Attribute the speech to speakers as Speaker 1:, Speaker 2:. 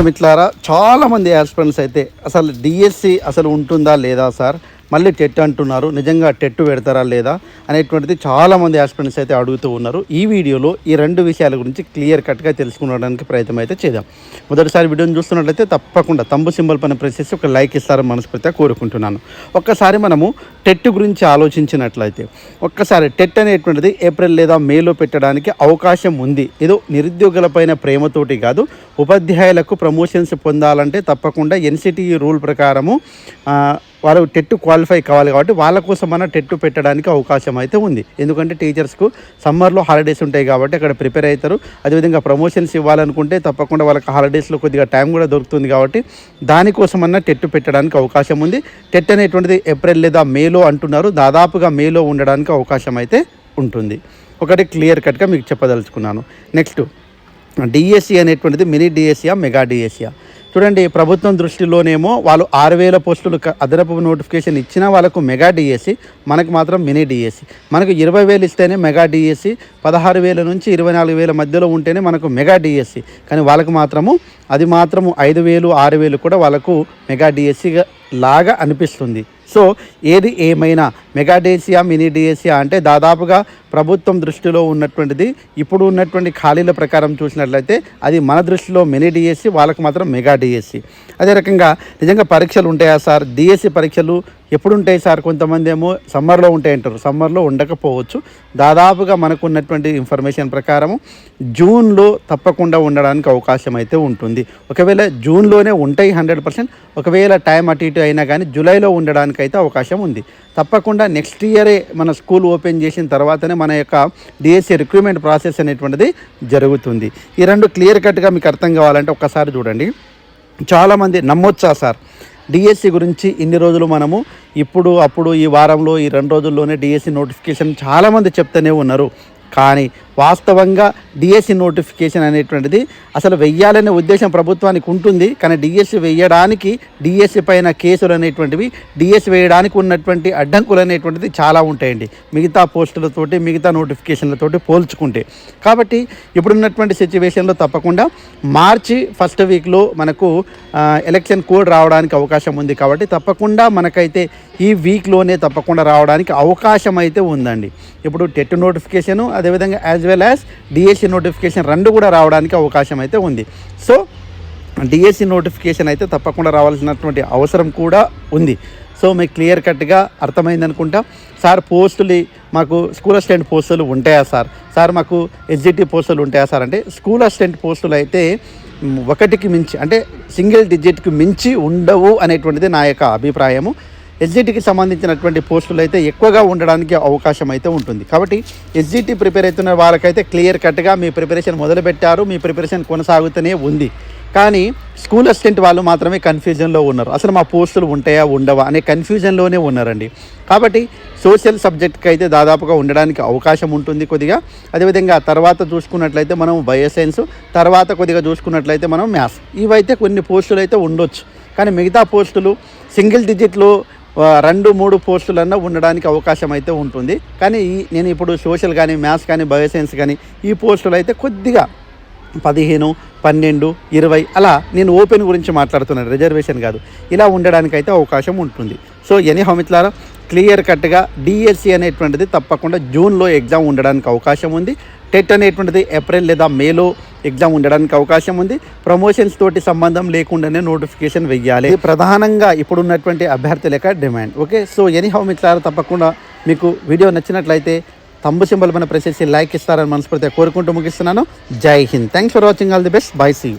Speaker 1: So మిట్లారా చాలామంది aspirants అయితే అసలు డిఎస్సి అసలు ఉంటుందా లేదా సార్? మళ్ళీ టెట్ అంటున్నారు నిజంగా టెట్ పెడతారా లేదా అనేటువంటిది చాలామంది ఆస్పిరెంట్స్ అయితే అడుగుతూ ఉన్నారు. ఈ వీడియోలో ఈ రెండు విషయాల గురించి క్లియర్ కట్గా తెలుసుకోవడానికి ప్రయత్నం అయితే చేద్దాం. మొదటిసారి వీడియోని చూస్తున్నట్లయితే తప్పకుండా తంబు సింబల్ పైన ప్రెస్ చేసి ఒక లైక్ ఇస్తారని మనస్ఫూర్తిగా కోరుకుంటున్నాను. ఒక్కసారి మనము టెట్ గురించి ఆలోచించినట్లయితే ఒక్కసారి టెట్ అనేటువంటిది ఏప్రిల్ లేదా మేలో పెట్టడానికి అవకాశం ఉంది. ఏదో నిరుద్యోగులపైన ప్రేమతోటి కాదు ఉపాధ్యాయులకు ప్రమోషన్స్ పొందాలంటే తప్పకుండా ఎన్సిటి రూల్ ప్రకారము వాళ్ళు టెట్ క్వాలిఫై కావాలి కాబట్టి వాళ్ళ కోసం మన టెట్ పెట్టడానికి అవకాశం అయితే ఉంది. ఎందుకంటే టీచర్స్కు సమ్మర్లో హాలిడేస్ ఉంటాయి కాబట్టి అక్కడ ప్రిపేర్ అవుతారు. అదేవిధంగా ప్రమోషన్స్ ఇవ్వాలనుకుంటే తప్పకుండా వాళ్ళకి హాలిడేస్లో కొద్దిగా టైం కూడా దొరుకుతుంది కాబట్టి దానికోసమన్నా టెట్ పెట్టడానికి అవకాశం ఉంది. టెట్ అనేటువంటిది ఏప్రిల్ లేదా మేలో అంటున్నారు. దాదాపుగా మేలో ఉండడానికి అవకాశం అయితే ఉంటుంది. ఒకటి క్లియర్ కట్గా మీకు చెప్పదలుచుకున్నాను. నెక్స్ట్ డిఎస్సి అనేటువంటిది మినీ డిఎస్సియా మెగా డిఎస్సియా? చూడండి ప్రభుత్వం దృష్టిలోనేమో వాళ్ళు ఆరు వేల పోస్టులు అదనపు నోటిఫికేషన్ ఇచ్చినా వాళ్ళకు మెగా డిఎస్సి మనకు మాత్రం మినీ డిఎస్సి. మనకు ఇరవై వేలు ఇస్తేనే మెగా డిఎస్సి పదహారు వేల నుంచి ఇరవై నాలుగు వేల మధ్యలో ఉంటేనే మనకు మెగా డిఎస్సి. కానీ వాళ్ళకు మాత్రము అది మాత్రము ఐదు వేలు ఆరు వేలు కూడా వాళ్ళకు మెగా డిఎస్సి లాగా అనిపిస్తుంది. సో ఏది ఏమైనా మెగాడేసియా మినీ డిఏసియా అంటే దాదాపుగా ప్రభుత్వం దృష్టిలో ఉన్నటువంటిది ఇప్పుడు ఉన్నటువంటి ఖాళీల ప్రకారం చూసినట్లయితే అది మన దృష్టిలో మినీ డిఎస్సి వాళ్ళకు మాత్రం మెగా డిఎస్సి అదే రకంగా నిజంగా పరీక్షలు ఉంటాయా సార్? డిఎస్సి పరీక్షలు ఎప్పుడు ఉంటాయి సార్? కొంతమంది ఏమో సమ్మర్లో ఉంటాయి అంటారు. సమ్మర్లో ఉండకపోవచ్చు. దాదాపుగా మనకు ఉన్నటువంటి ఇన్ఫర్మేషన్ ప్రకారము జూన్లో తప్పకుండా ఉండడానికి అవకాశం అయితే ఉంటుంది. ఒకవేళ జూన్లోనే ఉంటాయి హండ్రెడ్ పర్సెంట్ ఒకవేళ టైం అటు ఇటు అయినా కానీ జూలైలో ఉండడానికి అయితే అవకాశం ఉంది. తప్పకుండా నెక్స్ట్ ఇయరే మన స్కూల్ ఓపెన్ చేసిన తర్వాతనే మన యొక్క డిఎస్సి రిక్రూట్మెంట్ ప్రాసెస్ అనేటువంటిది జరుగుతుంది. ఈ రెండు క్లియర్ కట్గా మీకు అర్థం కావాలంటే ఒక్కసారి చూడండి. చాలామంది నమ్మొచ్చా సార్? డిఎస్సి గురించి ఇన్ని రోజులు మనము ఇప్పుడు అప్పుడు ఈ వారంలో ఈ రెండు రోజుల్లోనే డిఎస్సి నోటిఫికేషన్ చాలామంది చెప్తూనే ఉన్నారు. కానీ వాస్తవంగా డిఎస్సి నోటిఫికేషన్ అనేటువంటిది అసలు వెయ్యాలనే ఉద్దేశం ప్రభుత్వానికి ఉంటుంది కానీ డిఎస్సి వేయడానికి డిఎస్సి పైన కేసులు అనేటువంటివి డిఎస్సి వేయడానికి ఉన్నటువంటి అడ్డంకులు అనేటువంటిది చాలా ఉంటాయండి. మిగతా పోస్టులతోటి మిగతా నోటిఫికేషన్లతోటి పోల్చుకుంటే. కాబట్టి ఇప్పుడున్నటువంటి సిచ్యువేషన్లో తప్పకుండా మార్చి ఫస్ట్ వీక్లో మనకు ఎలక్షన్ కోడ్ రావడానికి అవకాశం ఉంది కాబట్టి తప్పకుండా మనకైతే ఈ వీక్లోనే తప్పకుండా రావడానికి అవకాశం అయితే ఉందండి. ఇప్పుడు టెట్ నోటిఫికేషను అదేవిధంగా as well as DSC notification రెండు కూడా రావడానికి అవకాశం అయితే ఉంది. సో డిఎస్సి నోటిఫికేషన్ అయితే తప్పకుండా రావాల్సినటువంటి అవసరం కూడా ఉంది. సో మీకు క్లియర్ కట్గా అర్థమైంది అనుకుంటా. సార్ పోస్టులు మాకు స్కూల్ అసిస్టెంట్ పోస్టులు ఉంటాయా సార్ సార్ మాకు ఎస్జిటి పోస్టులు ఉంటాయా సార్ అంటే స్కూల్ అసిస్టెంట్ పోస్టులు అయితే ఒకటికి మించి అంటే సింగిల్ డిజిట్కి మించి ఉండవు అనేటువంటిది నా యొక్క అభిప్రాయము. ఎస్జిటికి సంబంధించినటువంటి పోస్టులు అయితే ఎక్కువగా ఉండడానికి అవకాశం అయితే ఉంటుంది. కాబట్టి ఎస్జిటి ప్రిపేర్ అవుతున్న వాళ్ళకైతే క్లియర్ కట్గా మీ ప్రిపరేషన్ మొదలుపెట్టారు మీ ప్రిపరేషన్ కొనసాగుతూనే ఉంది. కానీ స్కూల్ అసిస్టెంట్ వాళ్ళు మాత్రమే కన్ఫ్యూజన్లో ఉన్నారు. అసలు మా పోస్టులు ఉంటాయా ఉండవా అనే కన్ఫ్యూజన్లోనే ఉన్నారండి. కాబట్టి సోషల్ సబ్జెక్ట్కి అయితే దాదాపుగా ఉండడానికి అవకాశం ఉంటుంది కొద్దిగా. అదేవిధంగా తర్వాత చూసుకున్నట్లయితే మనం బయోసైన్స్ తర్వాత కొద్దిగా చూసుకున్నట్లయితే మనం మ్యాథ్స్. ఇవైతే కొన్ని పోస్టులు అయితే ఉండొచ్చు. కానీ మిగతా పోస్టులు సింగిల్ డిజిట్లో రెండు మూడు పోస్టులన్నా ఉండడానికి అవకాశం అయితే ఉంటుంది. కానీ ఈ నేను ఇప్పుడు సోషల్ కానీ మ్యాథ్స్ కానీ బయోసైన్స్ కానీ ఈ పోస్టులు అయితే కొద్దిగా పదిహేను పన్నెండు ఇరవై అలా నేను ఓపెన్ గురించి మాట్లాడుతున్నాను. రిజర్వేషన్ కాదు. ఇలా ఉండడానికి అయితే అవకాశం ఉంటుంది. సో ఎనీ హోమిత్లారా క్లియర్ కట్గా డిఎస్సి అనేటువంటిది తప్పకుండా జూన్లో ఎగ్జామ్ ఉండడానికి అవకాశం ఉంది. టెట్ అనేటువంటిది ఏప్రిల్ లేదా మేలో ఎగ్జామ్ ఉండడానికి అవకాశం ఉంది. ప్రమోషన్స్ తోటి సంబంధం లేకుండానే నోటిఫికేషన్ వెయ్యాలి. ప్రధానంగా ఇప్పుడున్నటువంటి అభ్యర్థుల యొక్క demand. Okay so any how మిట్లారా తప్పకుండా మీకు వీడియో నచ్చినట్లయితే తంబు సింబల్ పైన ప్రెస్ చేసి లైక్ ఇస్తారని మనస్ఫూర్తిగా కోరుకుంటూ ముగిస్తున్నాను. జై Hind. Thanks for watching all the best bye see